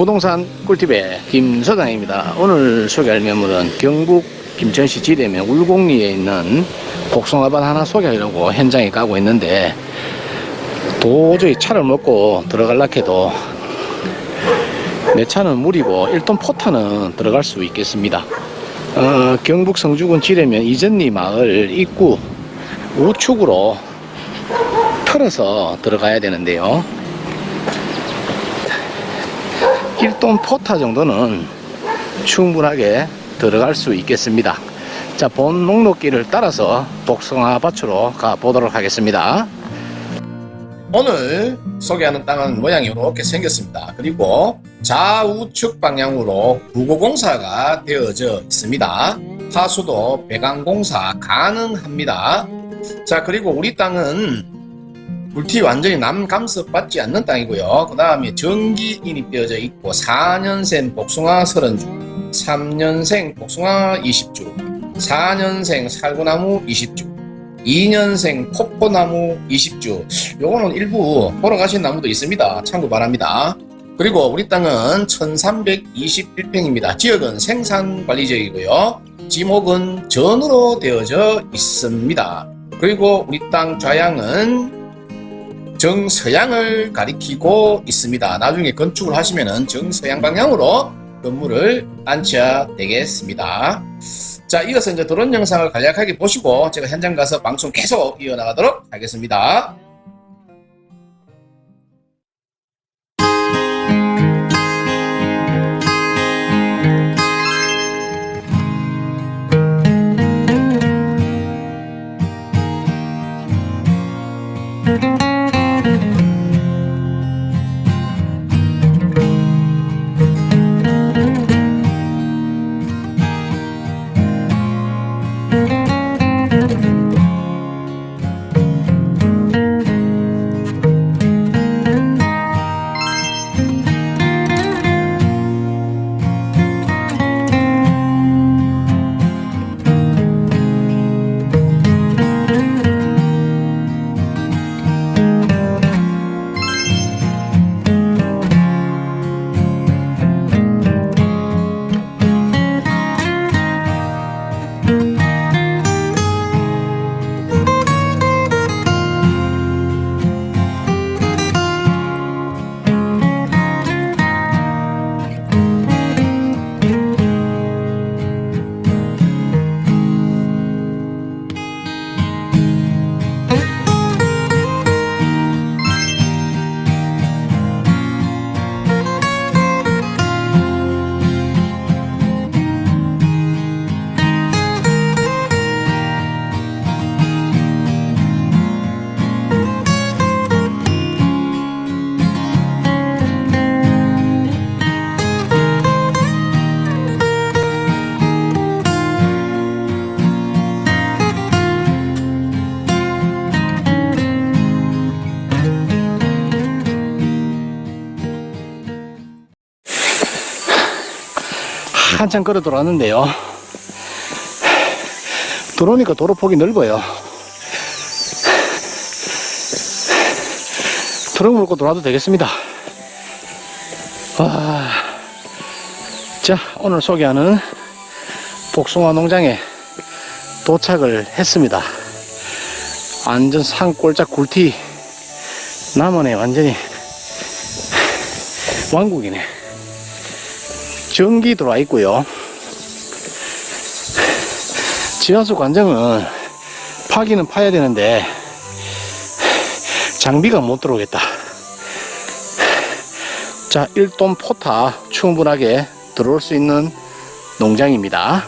부동산 꿀팁의 김서장입니다. 오늘 소개할 매물은 경북 김천시 지대면 울곡리에 있는 복숭아밭 하나 소개하려고 현장에 가고 있는데 도저히 차를 먹고 들어갈라 해도 내 차는 물이고 1톤 포탄은 들어갈 수 있겠습니다. 어, 경북 성주군 지대면 이전리 마을 입구 우측으로 털어서 들어가야 되는데요. 1톤 포타 정도는 충분하게 들어갈 수 있겠습니다. 자, 본 목록길을 따라서 복숭아 밭으로 가 보도록 하겠습니다. 오늘 소개하는 땅은 모양이 이렇게 생겼습니다. 그리고 좌우측 방향으로 부고공사가 되어져 있습니다. 하수도 배관공사 가능합니다. 자, 그리고 우리 땅은 물티 완전히 남 감습 받지 않는 땅이고요. 그 다음에 전기 인입되어져 있고 4년생 복숭아 30주, 3년생 복숭아 20주, 4년생 살구나무 20주, 2년생 포포나무 20주. 요거는 일부 보러 가신 나무도 있습니다. 참고 바랍니다. 그리고 우리 땅은 1321평입니다. 지역은 생산관리지역이고요. 지목은 전으로 되어져 있습니다. 그리고 우리 땅 좌향은 정서양을 가리키고 있습니다. 나중에 건축을 하시면은 정서양 방향으로 건물을 안쳐야 되겠습니다. 자, 이어서 이제 드론 영상을 간략하게 보시고 제가 현장 가서 방송 계속 이어나가도록 하겠습니다. 한참 걸어 들어왔는데요. 들어오니까 도로 폭이 넓어요. 트럭 몰고 들어와도 되겠습니다. 아, 자, 오늘 소개하는 복숭아 농장에 도착을 했습니다. 완전 산골짝 굴티 남원에 완전히 왕국이네. 전기 들어와 있고요. 지하수 관정은 파기는 파야 되는데 장비가 못 들어오겠다. 자, 1톤 포타 충분하게 들어올 수 있는 농장입니다.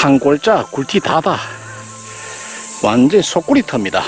한 골자 굴티 다다. 완전 속구리터입니다.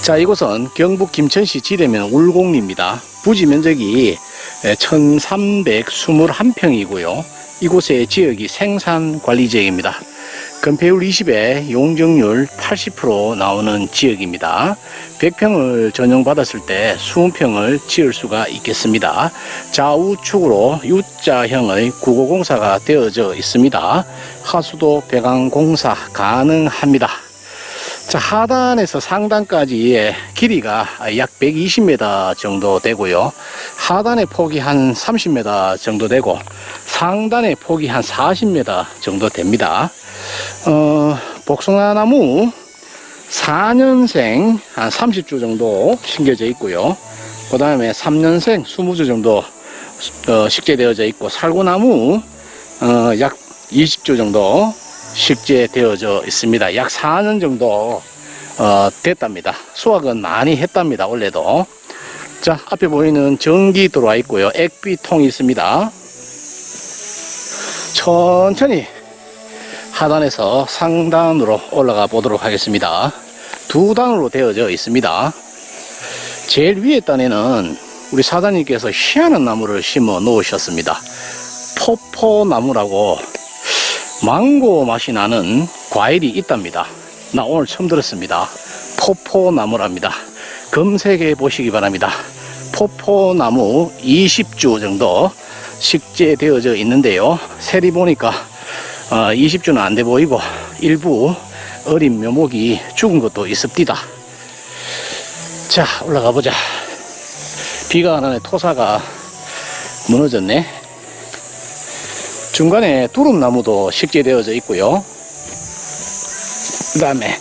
자, 이곳은 경북 김천시 지대면 울곡리입니다. 부지 면적이 1321평이고요. 이곳의 지역이 생산관리지역입니다. 건폐율 20에 용적률 80% 나오는 지역입니다. 100평을 전용받았을 때 20평을 지을 수가 있겠습니다. 좌우측으로 U자형의 구고공사가 되어져 있습니다. 하수도 배관공사 가능합니다. 자, 하단에서 상단까지의 길이가 약 120m 정도 되고요. 하단의 폭이 한 30m 정도 되고, 상단의 폭이 한 40m 정도 됩니다. 어, 복숭아 나무 4년생 한 30주 정도 심겨져 있고요. 그 다음에 3년생 20주 정도 어, 식재되어져 있고, 살구나무 어, 약 20주 정도 식재 되어져 있습니다. 약 4년 정도 어, 됐답니다. 수확은 많이 했답니다. 원래도. 자, 앞에 보이는 전기 들어와 있고요. 액비통이 있습니다. 천천히 하단에서 상단으로 올라가 보도록 하겠습니다. 두 단으로 되어져 있습니다. 제일 위에 단에는 우리 사장님께서 희한한 나무를 심어 놓으셨습니다. 포포나무라고 망고 맛이 나는 과일이 있답니다. 나 오늘 처음 들었습니다. 포포나무랍니다. 검색해 보시기 바랍니다. 포포나무 20주 정도 식재되어져 있는데요. 세리 보니까 어, 20주는 안 돼 보이고 일부 어린 묘목이 죽은 것도 있습니다. 자 올라가 보자. 비가 안 오네 토사가 무너졌네. 중간에 두릅나무도 식재되어져 있고요. 그 다음에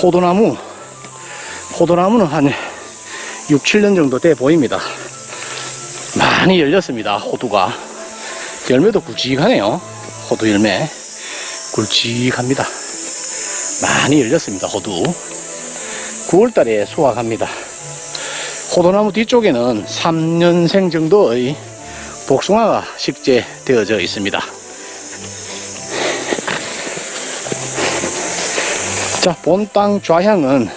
호두나무 호두나무는 한 6, 7년 정도 돼 보입니다. 많이 열렸습니다. 호두가 열매도 굵직하네요. 호두 열매 굵직합니다. 많이 열렸습니다. 호두 9월달에 수확합니다. 호두나무 뒤쪽에는 3년생 정도의 복숭아가 식재되어져 있습니다. 자, 본 땅 좌향은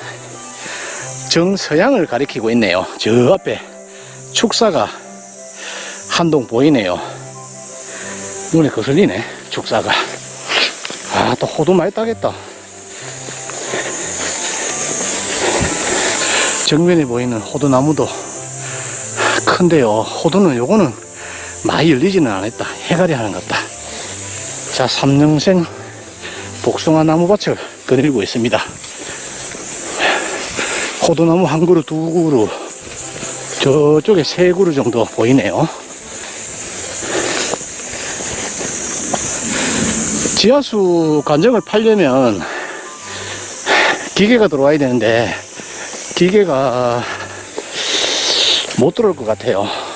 정서향을 가리키고 있네요. 저 앞에 축사가 한동 보이네요. 눈에 거슬리네, 축사가. 아, 또 호두 많이 따겠다. 정면에 보이는 호두나무도 큰데요. 호두는 요거는 많이 열리지는 않았다. 해갈이 하는 것 같다. 자, 삼년생 복숭아 나무밭을 거닐고 있습니다. 호두나무 한 그루, 두 그루, 저쪽에 세 그루 정도 보이네요. 지하수 관정을 팔려면 기계가 들어와야 되는데 기계가 못 들어올 것 같아요.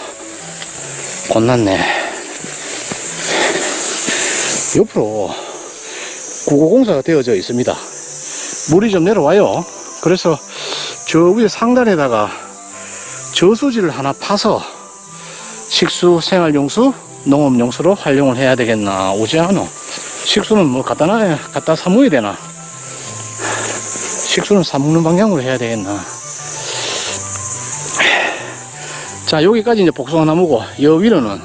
혼났네. 옆으로 구호공사가 되어져 있습니다. 물이 좀 내려와요. 그래서 저 위에 상단에다가 저수지를 하나 파서 식수, 생활용수, 농업용수로 활용을 해야 되겠나 오지 않아. 식수는 뭐 갖다 놔야 갖다 사모야 되나. 식수는 사먹는 방향으로 해야 되겠나. 자 여기까지 이제 복숭아 나무고 여 위로는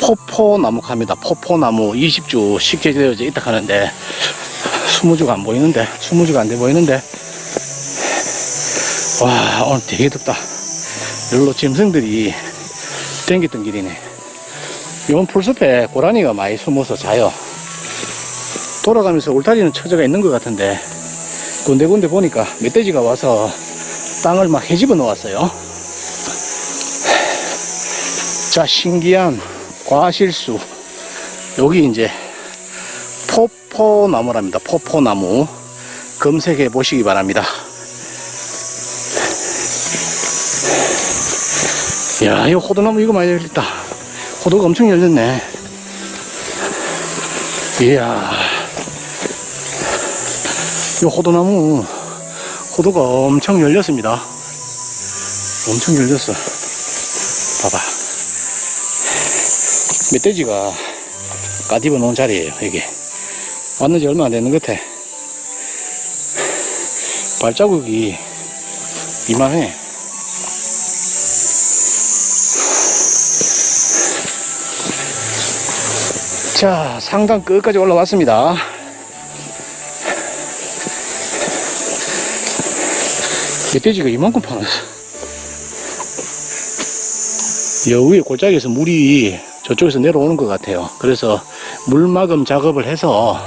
포포나무 갑니다. 포포나무 20주 식재되어져 있다 하는데 20주가 안 보이는데 20주가 안 돼 보이는데 와 오늘 되게 덥다. 여기로 짐승들이 댕겼던 길이네. 이번 풀숲에 고라니가 많이 숨어서 자요. 돌아가면서 울타리는 처져가 있는 것 같은데 군데군데 보니까 멧돼지가 와서 땅을 막 헤집어 놓았어요. 자, 신기한 과실수. 여기 이제 포포나무랍니다. 포포나무. 검색해 보시기 바랍니다. 야, 이 호두나무 이거 많이 열렸다. 호두가 엄청 열렸네. 이야. 이 호두나무, 호두가 엄청 열렸습니다. 엄청 열렸어. 봐봐. 멧돼지가 까디버 놓은 자리에요, 이게. 왔는지 얼마 안 되는 것 같아. 발자국이 이만해. 자, 상단 끝까지 올라왔습니다. 멧돼지가 이만큼 파놨어. 여 위에 골짜기에서 물이 저쪽에서 내려오는 것 같아요. 그래서 물막음 작업을 해서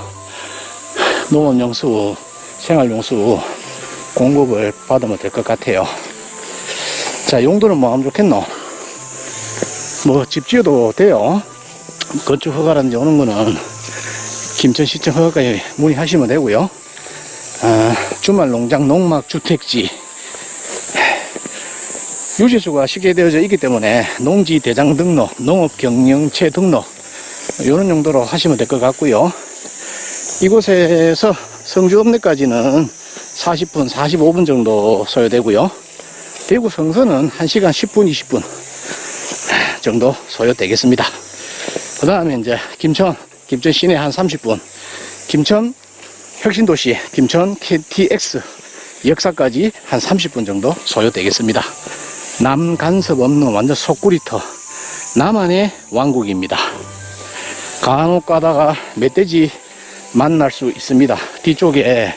농업용수, 생활용수 공급을 받으면 될 것 같아요. 자, 용도는 뭐 하면 좋겠노? 뭐, 집 지어도 돼요. 건축 허가라든지 오는 거는 김천시청 허가까지 문의하시면 되고요. 아, 주말 농장, 농막, 주택지. 유지수가 쉽게 되어져 있기 때문에 농지 대장 등록, 농업 경영체 등록, 이런 용도로 하시면 될 것 같고요. 이곳에서 성주 읍내까지는 40분, 45분 정도 소요되고요. 대구 성서는 1시간 10분, 20분 정도 소요되겠습니다. 그 다음에 이제 김천, 김천 시내 한 30분, 김천 혁신도시, 김천 KTX 역사까지 한 30분 정도 소요되겠습니다. 남 간섭 없는 완전 속구리터, 나만의 왕국입니다. 간혹 가다가 멧돼지 만날 수 있습니다. 뒤쪽에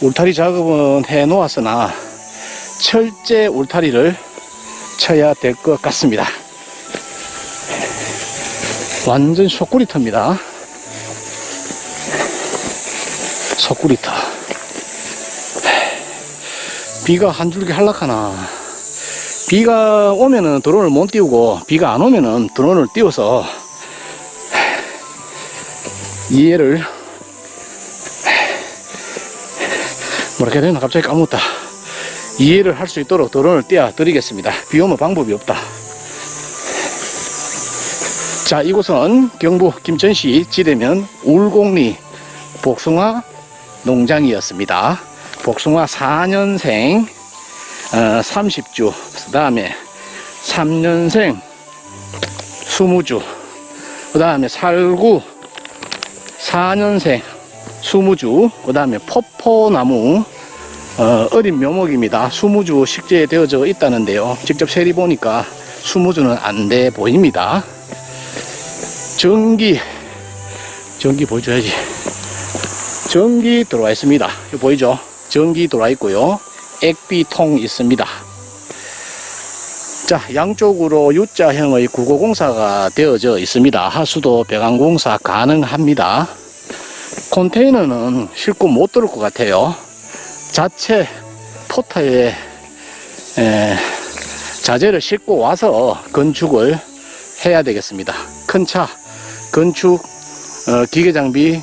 울타리 작업은 해 놓았으나 철제 울타리를 쳐야 될 것 같습니다. 완전 속구리터입니다. 속구리터. 비가 한 줄기 한락하나. 비가 오면은 드론을 못 띄우고 비가 안 오면은 드론을 띄워서 이해를 뭐라 해야 되나? 갑자기 까먹었다. 이해를 할 수 있도록 드론을 띄워 드리겠습니다. 비 오면 방법이 없다. 자 이곳은 경북 김천시 지대면 울곡리 복숭아 농장이었습니다. 복숭아 4년생 어, 30주 그 다음에 3년생 20주 그 다음에 살구 4년생 20주, 그 다음에 포포나무, 어, 어린 묘목입니다. 20주 식재되어져 있다는데요. 직접 세리 보니까 20주는 안 돼 보입니다. 전기, 전기 보여줘야지. 전기 들어와 있습니다. 보이죠? 전기 들어와 있고요. 액비통 있습니다. 자, 양쪽으로 U자형의 구고공사가 되어져 있습니다. 하수도 배관공사 가능합니다. 컨테이너는 싣고 못 들을 것 같아요. 자체 포터에 에, 자재를 싣고 와서 건축을 해야 되겠습니다. 큰 차 건축 어, 기계 장비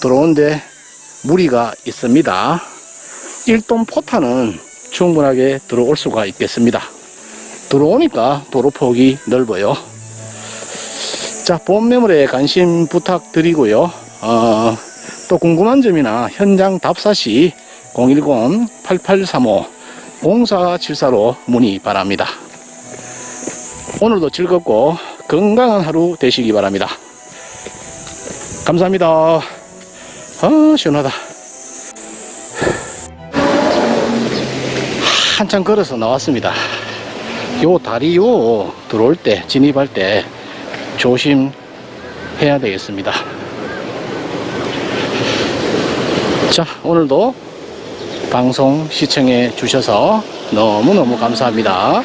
들어오는데 무리가 있습니다. 1톤 포타는 충분하게 들어올 수가 있겠습니다. 들어오니까 도로폭이 넓어요. 자, 본 매물에 관심 부탁드리고요. 어, 또 궁금한 점이나 현장 답사 시 010-8835-0474로 문의 바랍니다. 오늘도 즐겁고 건강한 하루 되시기 바랍니다. 감사합니다. 아, 시원하다. 한참 걸어서 나왔습니다. 요 다리 요 들어올 때, 진입할 때 조심해야 되겠습니다. 자, 오늘도 방송 시청해 주셔서 너무너무 감사합니다.